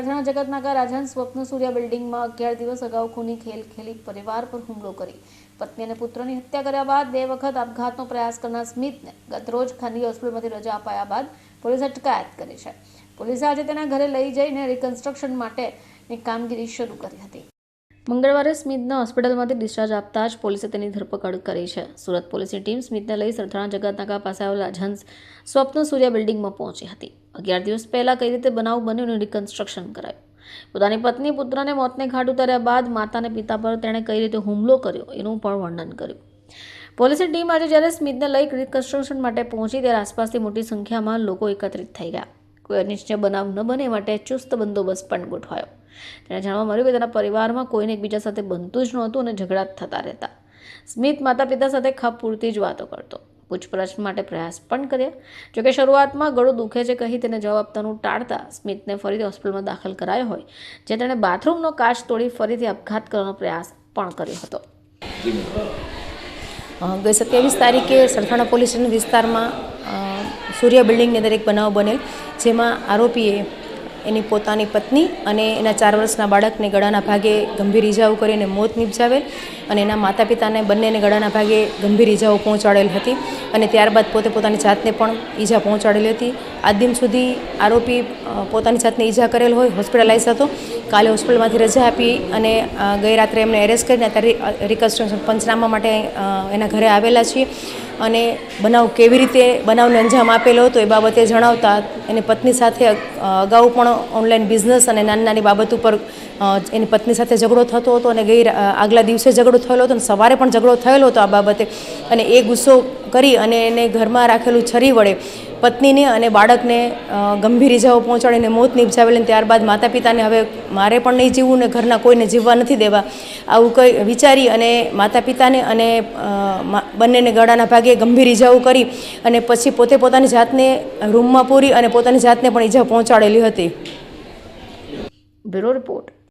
રાજણા જગતનાગા રાજન સ્વપ્ન સૂર્યા બિલ્ડિંગમાં અગિયાર દિવસ અગાઉ ખૂની ખેલ ખેલી પરિવાર પર હુમલો કરી. પત્ની અને પુત્રની હત્યા કર્યા બાદ બે વખત આપઘાતનો પ્રયાસ કરનાર સ્મિતને ગતરોજ ખાનગી હોસ્પિટલમાંથી રજા અપાયા બાદ પોલીસે અટકાયત કરી છે. પોલીસે આજે તેના ઘરે લઈ જઈને રિકન્સ્ટ્રક્શન માટેની કામગીરી શરૂ કરી હતી. મંગળવારે સ્મિતને હોસ્પિટલમાંથી ડિસ્ચાર્જ આપતા જ પોલીસે તેની ધરપકડ કરી છે. સુરત પોલીસની ટીમ સ્મિતને લઈ સરથાણા જગતનાકા પાસે આવેલા રાજહંસ સ્વપ્ન સૂર્યા બિલ્ડિંગમાં પહોંચી હતી. અગિયાર દિવસ પહેલાં કઈ રીતે બનાવ બન્યો એનું રિકન્સ્ટ્રક્શન કરાયું? પોતાની પત્ની પુત્રને મોતને ઘાટ ઉતાર્યા બાદ માતા અને પિતા પર તેણે કઈ રીતે હુમલો કર્યો એનું પણ વર્ણન કર્યું. પોલીસની ટીમ આજે જ્યારે સ્મિતને લઈ રિકન્સ્ટ્રક્શન માટે પહોંચી ત્યારે આસપાસથી મોટી સંખ્યામાં લોકો એકત્રિત થઈ ગયા. કોઈ અનિચ્છનીય બનાવ ન બને માટે ચુસ્ત બંદોબસ્ત પણ ગોઠવાયો. તેણે જાણવા મળ્યું કે તેના પરિવારમાં કોઈને એકબીજા સાથે બનતું જ નહોતું અને ઝઘડા થતા રહેતા. સ્મિત માતા પિતા સાથે ખપ પૂરતી જ વાતો કરતો. પૂછપરછ માટે પ્રયાસ પણ કર્યા. જોકે શરૂઆતમાં ગળું દુખે છે કહી તેને જવાબ આપતાનું ટાળતા સ્મિતને ફરીથી હોસ્પિટલમાં દાખલ કરાયો હોય, જે તેણે બાથરૂમનો કાચ તોડી ફરીથી આપઘાત કરવાનો પ્રયાસ પણ કર્યો હતો. ગઈ સત્યાવીસ તારીખે સરથાણા પોલીસ વિસ્તારમાં સૂર્ય બિલ્ડિંગની અંદર એક બનાવ બનેલ, જેમાં આરોપીએ એની પોતાની પત્ની અને એના ચાર વર્ષના બાળકને ગળાના ભાગે ગંભીર ઇજાઓ કરીને મોત નિપજાવેલ. અને એના માતા પિતાને બંનેને ગળાના ભાગે ગંભીર ઇજાઓ પહોંચાડેલ હતી અને ત્યારબાદ પોતે પોતાની જાતને પણ ઈજા પહોંચાડેલી હતી. આજ દિન સુધી આરોપી પોતાની જાતને ઈજા કરેલ હોય, હોસ્પિટલાઇઝ હતો. કાલે હોસ્પિટલમાંથી રજા આપી અને ગઈ રાત્રે એમને એરેસ્ટ કરીને અત્યારે રિકન્સ્ટ્રક્શન પંચનામા માટે એના ઘરે આવેલા છીએ. અને બનાવ કેવી રીતે બનાવને અંજામ આપેલો હતો એ બાબતે જણાવતા એની પત્ની સાથે અગાઉ પણ ઓનલાઈન બિઝનેસ અને નાની નાની બાબત ઉપર એની પત્ની સાથે ઝઘડો થતો હતો અને ગઈ આગલા દિવસે ઝઘડો થયેલો હતો અને સવારે પણ ઝઘડો થયેલો હતો આ બાબતે. અને એ ગુસ્સો કરી અને એને ઘરમાં રાખેલું છરી વડે પત્નીને અને બાળકને ગંભીર ઇજાઓ પહોંચાડીને મોત નિપજાવેલી અને ત્યારબાદ માતા પિતાને હવે મારે પણ નહીં જીવવું ને ઘરના કોઈને જીવવા નથી દેવા. આવું કંઈ વિચારી અને માતા પિતાને અને બંનેને ગળાના ભાગે ગંભીર ઇજાઓ કરી અને પછી પોતે પોતાની જાતને રૂમમાં પૂરી અને પોતાની જાતને પણ ઈજા પહોંચાડેલી હતી. Bureau report.